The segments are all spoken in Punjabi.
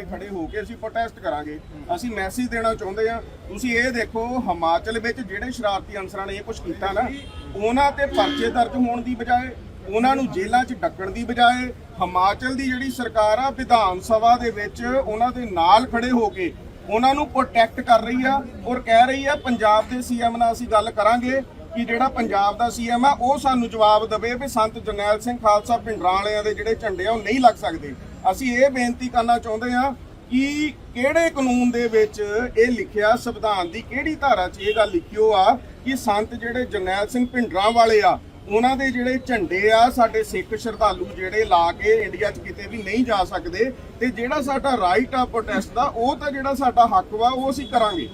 ਤੇ ਖੜੇ ਹੋ ਕੇ ਅਸੀਂ ਪ੍ਰੋਟੈਸਟ ਕਰਾਂਗੇ। ਅਸੀਂ ਮੈਸੇਜ ਦੇਣਾ ਚਾਹੁੰਦੇ ਆ ਤੁਸੀਂ ਇਹ ਦੇਖੋ, ਹਿਮਾਚਲ ਵਿੱਚ ਜਿਹੜੇ ਸ਼ਰਾਰਤੀ ਅਨਸਰਾਂ ਨੇ ਇਹ ਕੁਝ ਕੀਤਾ ਨਾ, ਉਹਨਾਂ ਤੇ ਪਰਚੇ ਦਰਜ ਹੋਣ ਦੀ ਬਜਾਏ, ਉਹਨਾਂ ਨੂੰ ਜੇਲ੍ਹਾਂ 'ਚ ਡੱਕਣ ਦੀ ਬਜਾਏ, ਹਿਮਾਚਲ ਦੀ ਜਿਹੜੀ ਸਰਕਾਰ ਆ, ਵਿਧਾਨ ਸਭਾ ਦੇ ਵਿੱਚ ਉਹਨਾਂ ਦੇ ਨਾਲ ਖੜੇ ਹੋ ਕੇ ਉਹਨਾਂ ਨੂੰ ਪ੍ਰੋਟੈਕਟ ਕਰ ਰਹੀ ਆ ਔਰ ਕਹਿ ਰਹੀ ਆ, ਪੰਜਾਬ ਦੇ ਸੀਐਮ ਨਾਲ ਅਸੀਂ ਗੱਲ ਕਰਾਂਗੇ ਕਿ ਜਿਹੜਾ ਪੰਜਾਬ ਦਾ ਸੀਐਮ ਆ, ਉਹ ਸਾਨੂੰ ਜਵਾਬ ਦੇਵੇ ਵੀ ਸੰਤ ਜਰਨੈਲ ਸਿੰਘ ਖਾਲਸਾ ਪਿੰਡਰਾਂ ਵਾਲਿਆਂ ਦੇ ਜਿਹੜੇ ਝੰਡੇ ਆ, ਉਹ ਨਹੀਂ ਲੱਗ ਸਕਦੇ। ਅਸੀਂ ਇਹ ਬੇਨਤੀ ਕਰਨਾ ਚਾਹੁੰਦੇ ਆ ਕਿ ਕਿਹੜੇ ਕਾਨੂੰਨ ਦੇ ਵਿੱਚ ਇਹ ਲਿਖਿਆ ਸੰਵਿਧਾਨ ਦੀ ਕਿਹੜੀ ਧਾਰਾ 'ਚ ਇਹ ਗੱਲ ਲਿਖਿਓ ਆ ਕਿ ਸੰਤ ਜਿਹੜੇ ਜਰਨੈਲ ਸਿੰਘ ਪਿੰਡਰਾਂ ਵਾਲੇ ਆ ਉਹਨਾਂ ਦੇ ਜਿਹੜੇ ਝੰਡੇ ਆ ਸਾਡੇ ਸਿੱਖ ਸ਼ਰਧਾਲੂ ਜਿਹੜੇ ਲਾ ਕੇ ਇੰਡੀਆ 'ਚ ਕਿਤੇ ਵੀ ਨਹੀਂ ਜਾ ਸਕਦੇ ਤੇ ਜਿਹੜਾ ਸਾਡਾ ਰਾਈਟ ਆ ਪ੍ਰੋਟੈਸਟ ਦਾ ਉਹ ਤਾਂ ਜਿਹੜਾ ਸਾਡਾ ਹੱਕ ਵਾ ਉਹ ਅਸੀਂ ਕਰਾਂਗੇ।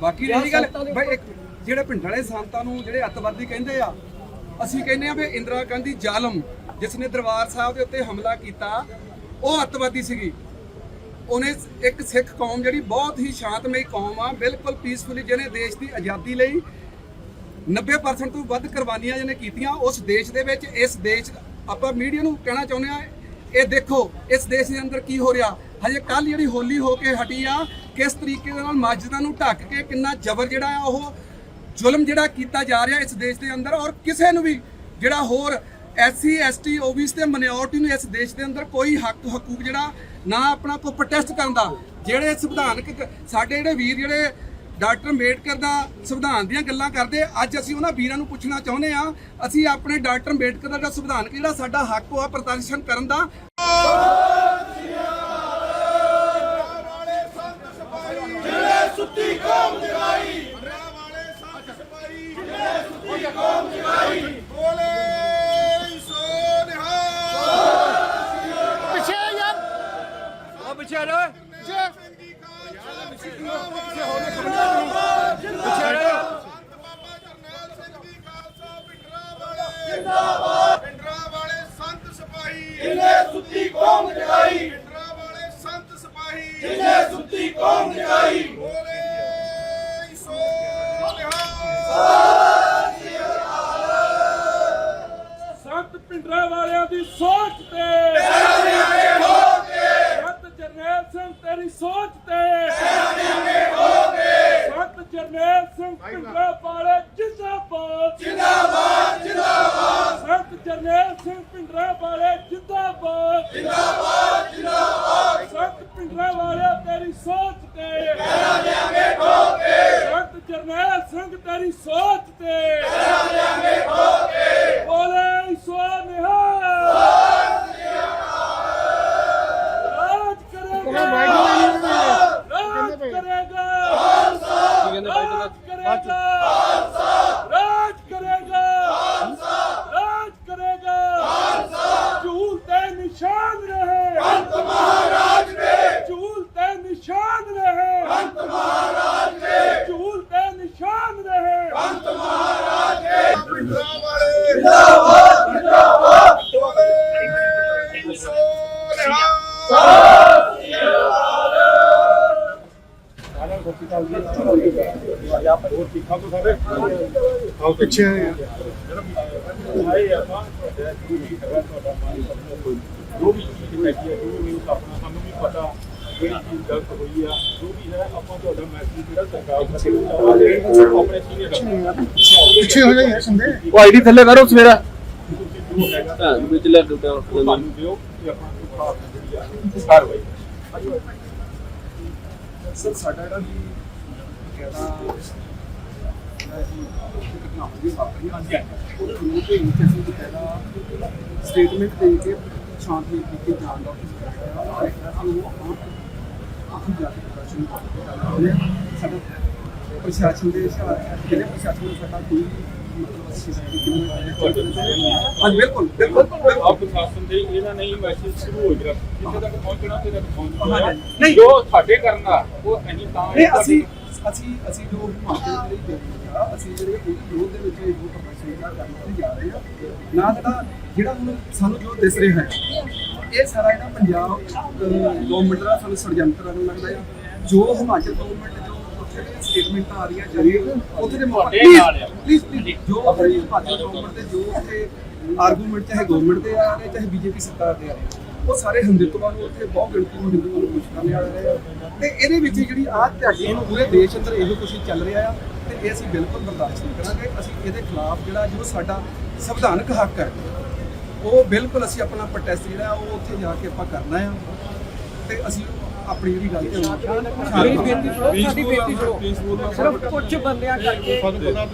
ਬਾਕੀ ਰਹੀ ਗੱਲ ਬਈ ਇੱਕ ਜਿਹੜੇ ਪਿੰਡ ਵਾਲੇ ਸੰਤਾਂ ਨੂੰ ਜਿਹੜੇ ਅੱਤਵਾਦੀ ਕਹਿੰਦੇ ਆ ਅਸੀਂ ਕਹਿੰਦੇ ਆ ਵੀ ਇੰਦਰਾ ਗਾਂਧੀ ਜ਼ਾਲਮ ਜਿਸ ਨੇ ਦਰਬਾਰ ਸਾਹਿਬ ਦੇ ਉੱਤੇ ਹਮਲਾ ਕੀਤਾ, ਉਹ ਅੱਤਵਾਦੀ ਸੀਗੀ। ਉਹਨੇ ਇੱਕ ਸਿੱਖ ਕੌਮ ਜਿਹੜੀ ਬਹੁਤ ਹੀ ਸ਼ਾਂਤਮਈ ਕੌਮ ਆ, ਬਿਲਕੁਲ ਪੀਸਫੁਲੀ ਜਿਹਨੇ ਦੇਸ਼ ਦੀ ਆਜ਼ਾਦੀ ਲਈ 90% ਤੋਂ ਵੱਧ ਕੁਰਬਾਨੀਆਂ ਜਿਹਨੇ ਕੀਤੀਆਂ, ਉਸ ਦੇਸ਼ ਦੇ ਵਿੱਚ, ਇਸ ਦੇਸ਼, ਆਪਾਂ ਮੀਡੀਆ ਨੂੰ ਕਹਿਣਾ ਚਾਹੁੰਦੇ ਆ ਇਹ ਦੇਖੋ, ਇਸ ਦੇਸ਼ ਦੇ ਅੰਦਰ ਕੀ ਹੋ ਰਿਹਾ? ਹਜੇ ਕੱਲ ਜਿਹੜੀ ਹੋਲੀ ਹੋ ਕੇ ਹਟੀ ਆ, ਕਿਸ ਤਰੀਕੇ ਦੇ ਨਾਲ ਮਸਜਿਦਾਂ ਨੂੰ ਢੱਕ ਕੇ ਕਿੰਨਾ ਜ਼ਬਰ ਜਿਹੜਾ ਆ, ਉਹ ਜ਼ੁਲਮ ਜਿਹੜਾ ਕੀਤਾ ਜਾ ਰਿਹਾ ਇਸ ਦੇਸ਼ ਦੇ ਅੰਦਰ ਔਰ ਕਿਸੇ ਨੂੰ ਵੀ ਜਿਹੜਾ ਹੋਰ ਐਸਸੀ, ਐਸਟੀ, ਓਬੀਸੀ ਤੇ ਮਿਨੋਰਟੀ ਨੂੰ ਇਸ ਦੇਸ਼ ਦੇ ਅੰਦਰ ਕੋਈ ਹੱਕ, ਹਕੂਕ ਜਿਹੜਾ ਨਾ ਆਪਣਾ ਕੋਈ ਪ੍ਰੋਟੈਸਟ ਕਰਨ ਦਾ। ਜਿਹੜੇ ਸੰਵਿਧਾਨਕ ਸਾਡੇ ਜਿਹੜੇ ਵੀਰ ਜਿਹੜੇ ਡਾਕਟਰ ਅੰਬੇਡਕਰ ਦਾ ਸੰਵਿਧਾਨ ਦੀਆਂ ਗੱਲਾਂ ਕਰਦੇ, ਅੱਜ ਅਸੀਂ ਉਹਨਾਂ ਵੀਰਾਂ ਨੂੰ ਪੁੱਛਣਾ ਚਾਹੁੰਦੇ ਆ ਅਸੀਂ ਆਪਣੇ ਡਾਕਟਰ ਅੰਬੇਡਕਰ ਦਾ ਜਿਹੜਾ ਸੰਵਿਧਾਨਕ ਜਿਹੜਾ ਸਾਡਾ ਹੱਕ ਉਹ ਪ੍ਰਦਰਸ਼ਨ ਕਰਨ ਦਾ ਸੁੱਤੀ ਕੌਮ ਜਗਾਈ ਵਾਲੇ ਸੰਤ ਸਿਪਾਹੀ ਜਿਹੜੇ ਸੁੱਤੀ ਕੌਮ ਜਗਾਈ ਬੋਲੇ ਸੋ ਨਿਹਾਲ ਪਿੱਛੇ ਯਾਰ ਆ ਪਿੱਛੇ ਰੋ ਜੇ ਪਿੱਛੇ ਸੰਤ ਬਾਬਾ ਜਰਨੈਲ ਸਿੰਘ ਜੀ ਖਾਲਸਾ ਪਿੰਡਰਾ ਵਾਲੇ ਜਿੰਦਾਬਾਦ। ਪਿੰਡਰਾ ਵਾਲੇ ਸੰਤ ਸਿਪਾਹੀ। ਜਿਹਨੇ ਸੁੱਤੀ ਕੌਮ ਜਗਾਈ। ਪਿੰਡਰਾ ਵਾਲੇ ਸੰਤ ਸਿਪਾਹੀ। ਜਿਹਨੇ ਸੁੱਤੀ ਕੌਮ ਜਗਾਈ। ਬੋਲੇ ਸੋ ਨਿਹਾਲ। ਸੰਤ ਪਿੰਡਰਾ ਵਾਲਿਆਂ ਦੀ ਸੋਚ ਤੇ ਸੰਤ ਜਰਨੈਲ ਸਿੰਘ ਤੇਰੀ ਸੋਚ ਤੇ ਸੰਤ ਜਰਨੈਲ ਸਿੰਘ ਪਿੰਡਰਾ ਵਾਲੇ ਜਿੰਦਾਬਾਦ ਜਿੰਦਾਬਾਦ ਜਿੰਦਾਬਾਦ ਸੰਤ ਜਰਨੈਲ ਸਿੰਘ ਪਿੰਡਰਾ ਵਾਲੇ ਜਿੰਦਾਬਾਦ ਜਿੰਦਾਬਾਦ ਜਿੰਦਾਬਾਦ ਸੰਤ ਪਿੰਡਰਾ ਵਾਲੇ ਤੇਰੀ ਸੋਚ ਤੇ ਸੰਤ ਸਿੰਘ ਤੇਰੀ ਸੋਚ ਤੇ। ਬੋਲੇ ਸੋ ਨਿਹਾਲ। ਰਾਜ ਕਰੇਗਾ। ਰਾਜ ਕਰੇਗਾ। ਰਾਜ ਕਰੇਗਾ। ਰਾਜ ਕਰੇਗਾ ਰਾਜ ਕਰੇਗਾ ਝੂਲ ਤੇ ਨਿਸ਼ਾਨ ਰਹੇ ਅੰਤ ਮਹਾਰਾਜ ਦੇ ਝੂਲ ਤੇ ਨਿਸ਼ਾਨ ਰਹੇ ਅੰਤ ਮਹਾਰਾਜ ਦੇ ਝੂਲ ਤੇ ਨਿਸ਼ਾਨ ਰਹੇ ਅੰਤ ਪਿੰਡਰਾ ਵਾਲੇ ਜਿੰਦਾਬਾਦ ਜਿੰਦਾਬਾਦ ਬੋਲੇ ਸੋ ਨਿਹਾਲ ਪਿੱਛੇ ਜੋ ਵੀ ਚੀਜ਼ ਹੈਗੀ ਹੈ ਜੋ ਵੀ ਆਪਣਾ ਸਾਨੂੰ ਵੀ ਪਤਾ ਜਿਹੜੀ ਚੀਜ਼ ਗਲਤ ਹੋਈ ਆ ਜੋ ਵੀ ਹੈ ਆਪਾਂ ਤੁਹਾਡਾ ਮੈਸੇਜ ਜਿਹੜਾ ਸਰਕਾਰ ਤੱਕ ਪਹੁੰਚਾਵਾਂਗੇ ਆਪਣੇ ਸੀਨੀਅਰ ਪਿੱਛੇ ਹੋ ਜਾਈਏ ਸੰਦੇ ਉਹ ਆਈਡੀ ਥੱਲੇ ਕਰੋ ਸਵੇਰਾ ਜੋ ਹੈਗਾ ਹਾਂ ਵਿੱਚ ਲੈ ਦੋ ਉਹ ਸਾਨੂੰ ਦਿਓ ਕਿ ਆਪਣਾ ਕੋਈ ਖਾਸ ਜਿਹੜੀ ਆ ਕਾਰਵਾਈ ਸਰ ਸਾਡਾ ਜਿਹੜਾ ਸਟੇਟਮੈਂਟ ਦੇ ਕੇ ਸ਼ਾਂਤੀ ਕੀਤੀ ਜਾਣ ਦਾ ਸਾਨੂੰ ਆਪਾਂ ਆਪ ਜਾ ਕੇ ਪ੍ਰਦਰਸ਼ਨ ਕਰਦੇ ਸਾਡਾ ਪ੍ਰਸ਼ਾਸਨ ਦੇ ਜਿਹੜੇ ਪ੍ਰਸ਼ਾਸਨ ਨੂੰ ਸਾਡਾ ਕੋਈ ਅੱਜ ਬਿਲਕੁਲ ਬਿਲਕੁਲ ਆਪ ਪ੍ਰਸ਼ਾਸਨ ਦੇ ਇਹਨਾਂ ਨੇ ਹੀ ਮੈਸੇਜ ਸ਼ੁਰੂ ਹੋ ਗਿਆ ਜਿੱਥੇ ਤੱਕ ਪਹੁੰਚਣਾ ਤੇ ਤੱਕ ਪਹੁੰਚਣਾ ਨਹੀਂ। ਜੋ ਸਾਡੇ ਕਰਨਾ ਉਹ ਅਸੀਂ ਤਾਂ ਨਹੀਂ ਅਸੀਂ ਅਸੀਂ ਅਸੀਂ ਜੋ ਹਿਮਾਚਲ ਦੇ ਲਈ ਦੇਖਦੇ ਆ ਅਸੀਂ ਜਿਹੜੇ ਉਹਦੀ ਵਿਰੋਧ ਦੇ ਵਿੱਚ ਇਹ ਜੋ ਪ੍ਰਦਰਸ਼ਨ ਕਰਨ ਜਾ ਰਹੇ ਆ ਨਾ ਜਿਹੜਾ ਜਿਹੜਾ ਹੁਣ ਸਾਨੂੰ ਜੋ ਦਿਸ ਰਿਹਾ ਹੈ ਇਹ ਸਾਰਾ ਜਿਹੜਾ ਪੰਜਾਬ ਗਵਰਨਮੈਂਟ ਦਾ ਸਾਨੂੰ ષਡਯੰਤਰ ਕਰਨ ਲੱਗਦਾ ਆ। ਜੋ ਹਿਮਾਚਲ ਗਵਰਨਮੈਂਟ ਜੋ ਸਟੇਟਮੈਂਟਾਂ ਆ ਰਹੀਆਂ ਜਾਰੀ ਉੱਥੇ ਦੇ ਆ। ਪਲੀਜ਼ ਪਲੀਜ਼ ਜੋ ਆਪਣੀ ਹਿਮਾਚਲ ਗਵਰਨਮੈਂਟ ਦੇ ਜੋ ਉੱਥੇ ਆਰਗੂਮੈਂਟ ਚਾਹੇ ਗਵਰਨਮੈਂਟ ਦੇ ਆ ਰਹੇ ਚਾਹੇ ਬੀਜੇਪੀ ਸਰਕਾਰ ਦੇ ਆ। ਰਹੇ ਉਹ ਸਾਰੇ ਹਿੰਦੂਤਵਾਂ ਨੂੰ ਉੱਥੇ ਬਹੁਤ ਗਿਣਤੀ ਨੂੰ ਹਿੰਦੂਆਂ ਨੂੰ ਖੁਸ਼ ਕਰਨ ਵਾਲੇ ਰਹੇ ਆ। ਤੇ ਇਹਦੇ ਵਿੱਚ ਜਿਹੜੀ ਆਹ ਤੁਹਾਡੀ ਨੂੰ ਪੂਰੇ ਦੇਸ਼ ਅੰਦਰ ਇਹੋ ਕੁਛ ਚੱਲ ਰਿਹਾ ਆ, ਤੇ ਇਹ ਅਸੀਂ ਬਿਲਕੁਲ ਬਰਦਾਸ਼ਤ ਨਹੀਂ ਕਰਾਂਗੇ। ਅਸੀਂ ਇਹਦੇ ਖਿਲਾਫ ਜਿਹੜਾ ਜੋ ਸਾਡਾ ਸੰਵਿਧਾਨਕ ਹੱਕ ਹੈ, ਉਹ ਬਿਲਕੁਲ ਅਸੀਂ ਆਪਣਾ ਪ੍ਰੋਟੈਸਟ ਜਿਹੜਾ, ਉਹ ਉੱਥੇ ਜਾ ਕੇ ਆਪਾਂ ਕਰਨਾ ਆ। ਤੇ ਅਸੀਂ ਆਪਣੀ ਜਿਹੜੀ ਗੱਲ ਤੇ ਮੇਰੀ ਬੇਨਤੀ ਸੁਣੋ ਸਾਡੀ ਬੇਨਤੀ ਸੁਣੋ। ਸਿਰਫ ਕੁਝ ਬੰਦਿਆਂ ਕਰਕੇ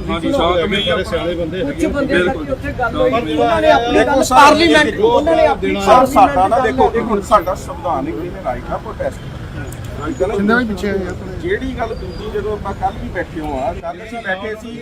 ਹਾਂਜੀ ਸ਼ਾਂਤਮਈ ਸਾਰੇ ਸਿਆਣੇ ਬੰਦੇ ਕੁਝ ਬੰਦਿਆਂ ਕਰਕੇ ਉੱਥੇ ਗੱਲ ਹੋਈ। ਉਹਨਾਂ ਨੇ ਆਪਣੀ ਗੱਲ ਸਰ, ਪਾਰਲੀਮੈਂਟ ਉਹਨਾਂ ਨੇ ਆਪਣੀ ਸਰ ਸਾਡਾ ਨਾ ਦੇਖੋ ਹੁਣ ਸਾਡਾ ਸੰਵਿਧਾਨਿਕ ਇਹਨੇ ਰਾਈਟ ਆ ਪ੍ਰੋਟੈਸਟ ਜਿੰਨਾ ਵੀ ਪਿੱਛੇ ਹੈ ਯਾਰ ਜਿਹੜੀ ਗੱਲ ਦੂਜੀ ਜਦੋਂ ਆਪਾਂ ਕੱਲ ਵੀ ਬੈਠੇ ਹੋ ਆ ਕੱਲ ਅਸੀਂ ਬੈਠੇ ਸੀ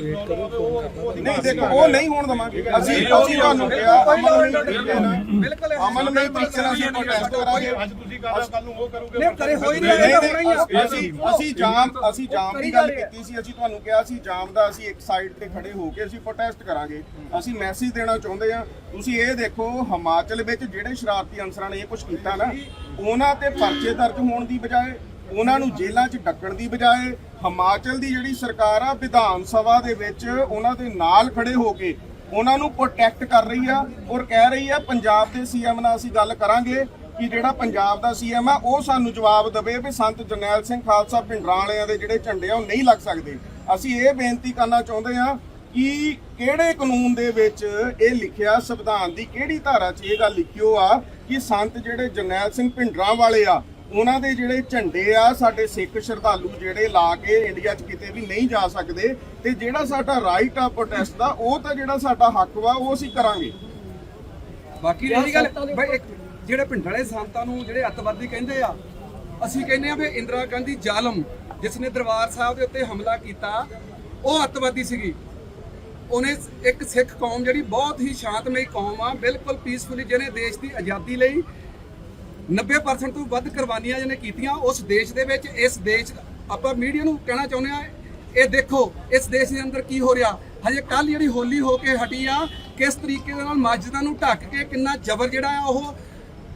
ਨਹੀਂ ਦੇਖੋ ਉਹ ਨਹੀਂ ਹੋਣ ਦਵਾਂਗੇ। ਅਸੀਂ ਅਸੀਂ ਤੁਹਾਨੂੰ ਕਿਹਾ ਅਮਨ ਨਹੀਂ ਬਿਲਕੁਲ ਅਮਨ ਨਹੀਂ ਤਰੀਕੇ ਨਾਲ ਅਸੀਂ ਪ੍ਰੋਟੈਸਟ ਕਰਾਂਗੇ। ਅੱਜ ਤੁਸੀਂ ਕਰ ਕੱਲ ਨੂੰ ਉਹ ਕਰੋਗੇ ਨਹੀਂ ਕਰੇ ਹੋਈ ਨਹੀਂ ਨਹੀਂ, ਹੋਣਾ ਹੀ ਆ। ਅਸੀਂ ਅਸੀਂ ਜਾਮ ਅਸੀਂ ਜਾਮ ਦੀ ਗੱਲ ਕੀਤੀ ਸੀ ਅਸੀਂ ਤੁਹਾਨੂੰ ਕਿਹਾ ਸੀ ਜਾਮ ਦਾ ਅਸੀਂ ਇੱਕ ਸਾਈਡ ਤੇ ਖੜੇ ਹੋ ਕੇ ਅਸੀਂ ਪ੍ਰੋਟੈਸਟ ਕਰਾਂਗੇ। ਅਸੀਂ ਮੈਸੇਜ ਦੇਣਾ ਚਾਹੁੰਦੇ ਆ ਤੁਸੀਂ ਇਹ ਦੇਖੋ ਹਿਮਾਚਲ ਵਿੱਚ ਜਿਹੜੇ ਸ਼ਰਾਰਤੀ ਅਨਸਰਾਂ ਨੇ ਇਹ ਕੁਝ ਕੀਤਾ ਨਾ ਉਹਨਾਂ ਤੇ ਪਰਚੇ ਦਰਜ ਹੋਣ ਦੀ ਬਜਾਏ ਉਹਨਾਂ ਨੂੰ ਜੇਲ੍ਹਾਂ 'ਚ ਡੱਕਣ ਦੀ ਬਜਾਏ ਹਿਮਾਚਲ ਦੀ ਜਿਹੜੀ ਸਰਕਾਰ ਆ ਵਿਧਾਨ ਸਭਾ ਦੇ ਵਿੱਚ ਉਹਨਾਂ ਦੇ ਨਾਲ ਖੜੇ ਹੋ ਕੇ ਉਹਨਾਂ ਨੂੰ ਪ੍ਰੋਟੈਕਟ ਕਰ ਰਹੀ ਆ ਔਰ ਕਹਿ ਰਹੀ ਆ ਪੰਜਾਬ ਦੇ ਸੀਐਮ ਨਾਲ ਅਸੀਂ ਗੱਲ ਕਰਾਂਗੇ। ਕਿ ਜਿਹੜਾ ਪੰਜਾਬ ਦਾ ਸੀਐਮ ਆ ਉਹ ਸਾਨੂੰ ਜਵਾਬ ਦੇਵੇ ਵੀ ਸੰਤ ਜਰਨੈਲ ਸਿੰਘ ਖਾਲਸਾ ਪਿੰਡਰਾਂ ਵਾਲਿਆਂ ਦੇ ਜਿਹੜੇ ਝੰਡੇ ਆ ਉਹ ਨਹੀਂ ਲੱਗ ਸਕਦੇ। ਅਸੀਂ ਇਹ ਬੇਨਤੀ ਕਰਨਾ ਚਾਹੁੰਦੇ ਆ ਕਿ ਕਿਹੜੇ ਕਾਨੂੰਨ ਦੇ ਵਿੱਚ ਇਹ ਲਿਖਿਆ ਸੰਵਿਧਾਨ ਦੀ ਕਿਹੜੀ ਧਾਰਾ 'ਚ ਇਹ ਗੱਲ ਲਿਖਿਓ ਆ ਕਿ ਸੰਤ ਜਿਹੜੇ ਜਰਨੈਲ ਸਿੰਘ ਪਿੰਡਰਾਂ ਵਾਲੇ ਆ ਉਹਨਾਂ ਦੇ ਜਿਹੜੇ ਝੰਡੇ ਆ ਸਾਡੇ ਸਿੱਖ ਸ਼ਰਧਾਲੂ ਜਿਹੜੇ ਲਾ ਕੇ ਇੰਡੀਆ 'ਚ ਕਿਤੇ ਵੀ ਨਹੀਂ ਜਾ ਸਕਦੇ ਤੇ ਜਿਹੜਾ ਸਾਡਾ ਰਾਈਟ ਆ ਪ੍ਰੋਟੈਸਟ ਦਾ ਉਹ ਤਾਂ ਜਿਹੜਾ ਸਾਡਾ ਹੱਕ ਵਾ ਉਹ ਅਸੀਂ ਕਰਾਂਗੇ। ਬਾਕੀ ਰਹੀ ਗੱਲ ਬਈ ਇੱਕ ਜਿਹੜੇ ਪਿੰਡ ਵਾਲੇ ਸੰਤਾਂ ਨੂੰ ਜਿਹੜੇ ਅੱਤਵਾਦੀ ਕਹਿੰਦੇ ਆ, ਅਸੀਂ ਕਹਿੰਦੇ ਆ ਵੀ ਇੰਦਰਾ ਗਾਂਧੀ ਜ਼ਾਲਮ, ਜਿਸ ਨੇ ਦਰਬਾਰ ਸਾਹਿਬ ਦੇ ਉੱਤੇ ਹਮਲਾ ਕੀਤਾ, ਉਹ ਅੱਤਵਾਦੀ ਸੀਗੀ। ਉਹਨੇ ਇੱਕ ਸਿੱਖ ਕੌਮ ਜਿਹੜੀ ਬਹੁਤ ਹੀ ਸ਼ਾਂਤਮਈ ਕੌਮ ਆ, ਬਿਲਕੁਲ ਪੀਸਫੁਲੀ ਜਿਹਨੇ ਦੇਸ਼ ਦੀ ਆਜ਼ਾਦੀ ਲਈ 90% ਤੋਂ ਵੱਧ ਕੁਰਬਾਨੀਆਂ ਜਿਹਨੇ ਕੀਤੀਆਂ, ਉਸ ਦੇਸ਼ ਦੇ ਵਿੱਚ, ਇਸ ਦੇਸ਼, ਆਪਾਂ ਮੀਡੀਆ ਨੂੰ ਕਹਿਣਾ ਚਾਹੁੰਦੇ ਆ ਇਹ ਦੇਖੋ, ਇਸ ਦੇਸ਼ ਦੇ ਅੰਦਰ ਕੀ ਹੋ ਰਿਹਾ? ਹਜੇ ਕੱਲ ਜਿਹੜੀ ਹੋਲੀ ਹੋ ਕੇ ਹਟੀ ਆ, ਕਿਸ ਤਰੀਕੇ ਦੇ ਨਾਲ ਮਸਜਿਦਾਂ ਨੂੰ ਢੱਕ ਕੇ ਕਿੰਨਾ ਜ਼ਬਰ ਜਿਹੜਾ ਆ ਉਹ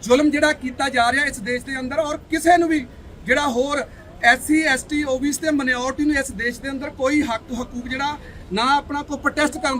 ਜ਼ੁਲਮ ਜਿਹੜਾ ਕੀਤਾ ਜਾ ਰਿਹਾ ਇਸ ਦੇਸ਼ ਦੇ ਅੰਦਰ ਔਰ ਕਿਸੇ ਨੂੰ ਵੀ ਜਿਹੜਾ ਹੋਰ ਐਸਸੀ, ਐਸਟੀ, ਓਬੀਸੀ ਤੇ ਮਿਨੋਰਟੀ ਨੂੰ ਇਸ ਦੇਸ਼ ਦੇ ਅੰਦਰ ਕੋਈ ਹੱਕ, ਹਕੂਕ ਜਿਹੜਾ ਨਾ ਆਪਣਾ ਕੋਈ ਪ੍ਰੋਟੈਸਟ ਕਰਨ